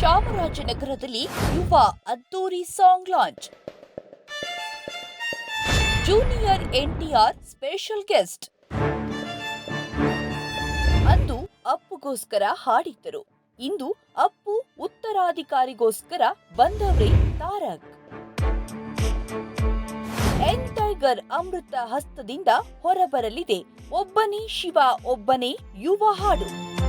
ಚಾಮರಾಜನಗರದಲ್ಲಿ ಯುವ ಅದ್ದೂರಿ song launch. Junior NTR special guest. ಅಂದು ಅಪ್ಪುಗೋಸ್ಕರ ಹಾಡಿದ್ದರು. ಇಂದು ಅಪ್ಪು ಉತ್ತರಾಧಿಕಾರಿಗೋಸ್ಕರ ಬಂದವರೇ ತಾರಕ್. ಎನ್ ಟೈಗರ್ ಅಮೃತ ಹಸ್ತದಿಂದ ಹೊರಬರಲಿದೆ. ಒಬ್ಬನೇ ಶಿವ, ಒಬ್ಬನೇ ಯುವ ಹಾಡು.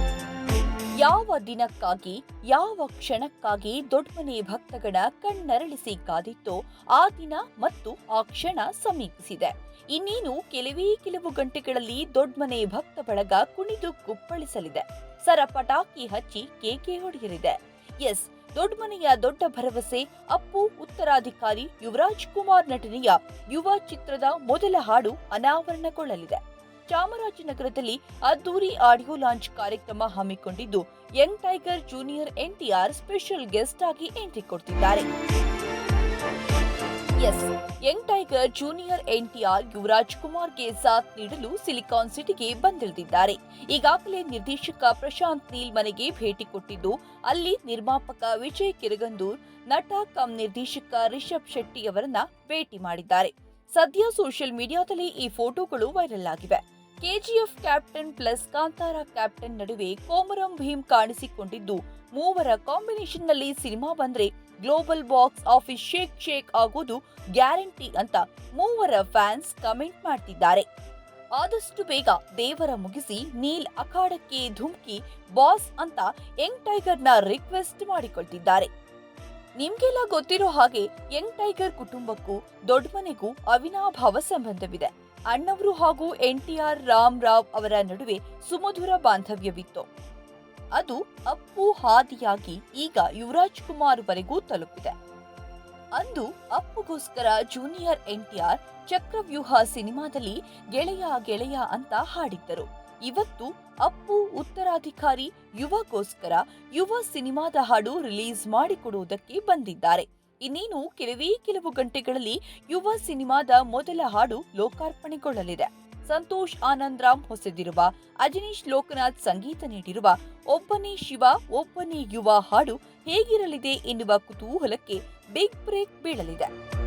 ಯಾವ ದಿನಕ್ಕಾಗಿ, ಯಾವ ಕ್ಷಣಕ್ಕಾಗಿ ದೊಡ್ಡಮನೆ ಭಕ್ತಗಣ ಕಣ್ಣರಳಿಸಿ ಕಾದಿತ್ತೋ ಆ ದಿನ ಮತ್ತು ಆ ಕ್ಷಣ ಸಮೀಪಿಸಿದೆ. ಇನ್ನೇನು ಕೆಲವೇ ಕೆಲವು ಗಂಟೆಗಳಲ್ಲಿ ದೊಡ್ಡಮನೆ ಭಕ್ತ ಬಳಗ ಕುಣಿದು ಕುಪ್ಪಳಿಸಲಿದೆ. ಸರ ಪಟಾಕಿ ಹಚ್ಚಿ ಕೇಕೆ ಹೊಡೆಯಲಿದೆ. ಎಸ್ ದೊಡ್ಡಮನೆಯ ದೊಡ್ಡ ಭರವಸೆ ಅಪ್ಪು ಉತ್ತರಾಧಿಕಾರಿ ಯುವರಾಜ್ ಕುಮಾರ್ ನಟನೆಯ ಯುವ ಚಿತ್ರದ ಮೊದಲ ಹಾಡು ಅನಾವರಣಗೊಳ್ಳಲಿದೆ. ಚಾಮರಾಜನಗರದಲ್ಲಿ ಅದ್ದೂರಿ ಆಡಿಯೋ ಲಾಂಚ್ ಕಾರ್ಯಕ್ರಮ ಹಮ್ಮಿಕೊಂಡಿದ್ದು, young tiger junior NTR special guest ಆಗಿ ಎಂಟ್ರಿ ಕೊಡ್ತಿದ್ದಾರೆ. Young tiger junior NTR Yuvaraj ಕುಮಾರ್ಗೆ ಸಾಥ್ ನೀಡಲು ಸಿಲಿಕಾನ್ ಸಿಟಿಗೆ ಬಂದಿಳಿದಿದ್ದಾರೆ. ಈಗಾಗಲೇ ನಿರ್ದೇಶಕ ಪ್ರಶಾಂತ್ ನೀಲ್ ಮನೆಗೆ ಭೇಟಿ ಕೊಟ್ಟಿದ್ದು, ಅಲ್ಲಿ ನಿರ್ಮಾಪಕ ವಿಜಯ್ ಕಿರಗಂದೂರ್, ನಟ ಕಮ್ ನಿರ್ದೇಶಕ ರಿಷಬ್ ಶೆಟ್ಟಿ ಅವರನ್ನ ಭೇಟಿ ಮಾಡಿದ್ದಾರೆ. ಸದ್ಯ ಸೋಷಿಯಲ್ ಮೀಡಿಯಾದಲ್ಲಿ ಈ ಫೋಟೋಗಳು ವೈರಲ್ ಆಗಿವೆ. KGF captain plus Kantara captain ನಡುವೆ ಕೋಮರಂ ಭೀಮ್ ಕಾಣಿಸಿಕೊಂಡಿದ್ದು, ಮೂವರ ಕಾಂಬಿನೇಷನ್ನಲ್ಲಿ ಸಿನಿಮಾ ಬಂದ್ರೆ global box office shake shake ಆಗೋದು ಗ್ಯಾರಂಟಿ ಅಂತ ಮೂವರ ಫ್ಯಾನ್ಸ್ ಕಮೆಂಟ್ ಮಾಡ್ತಿದ್ದಾರೆ. ಆದಷ್ಟು ಬೇಗ ದೇವರ ಮುಗಿಸಿ ನೀಲ್ ಅಖಾಡಕ್ಕೆ ಧುಮ್ಕಿ ಬಾಸ್ ಅಂತ ಯಂಗ್ ಟೈಗರ್ನ ರಿಕ್ವೆಸ್ಟ್ ಮಾಡಿಕೊಳ್ತಿದ್ದಾರೆ. ನಿಮ್ಗೆಲ್ಲ ಗೊತ್ತಿರೋ ಹಾಗೆ ಯಂಗ್ ಟೈಗರ್ ಕುಟುಂಬಕ್ಕೂ ದೊಡ್ಡ ಮನೆಗೂ ಅವಿನಾಭಾವ ಸಂಬಂಧವಿದೆ. ಅಣ್ಣವರು ಹಾಗೂ N T R Ram Rao ಅವರ ನಡುವೆ ಸುಮಧುರ ಬಾಂಧವ್ಯವಿತ್ತು. ಅದು ಅಪ್ಪು ಹಾದಿಯಾಗಿ ಈಗ ಯುವರಾಜ್ ಕುಮಾರ್ ವರೆಗೂ ತಲುಪಿದೆ. ಅಂದು ಅಪ್ಪುಗೋಸ್ಕರ junior N T R Chakravyuha ಸಿನಿಮಾದಲ್ಲಿ ಗೆಳೆಯ ಗೆಳೆಯ ಅಂತ ಹಾಡಿದ್ದರು. ಇವತ್ತು ಅಪ್ಪು ಉತ್ತರಾಧಿಕಾರಿ ಯುವಗೋಸ್ಕರ ಯುವ ಸಿನಿಮಾದ ಹಾಡು ರಿಲೀಸ್ ಮಾಡಿಕೊಡುವುದಕ್ಕೆ ಬಂದಿದ್ದಾರೆ. ಇನ್ನೇನು ಕೆಲವೇ ಕೆಲವು ಗಂಟೆಗಳಲ್ಲಿ ಯುವ ಸಿನಿಮಾದ ಮೊದಲ ಹಾಡು ಲೋಕಾರ್ಪಣೆಗೊಳ್ಳಲಿದೆ. ಸಂತೋಷ್ ಆನಂದ್ ರಾಮ್ ಹೊಸದಿರುವ, ಅಜನೀಶ್ ಲೋಕನಾಥ್ ಸಂಗೀತ ನೀಡಿರುವ, ಒಬ್ಬನೇ ಶಿವ, ಒಬ್ಬನೇ ಯುವ ಹಾಡು ಹೇಗಿರಲಿದೆ ಎನ್ನುವ ಕುತೂಹಲಕ್ಕೆ ಬಿಗ್ ಬ್ರೇಕ್ ಬೀಳಲಿದೆ.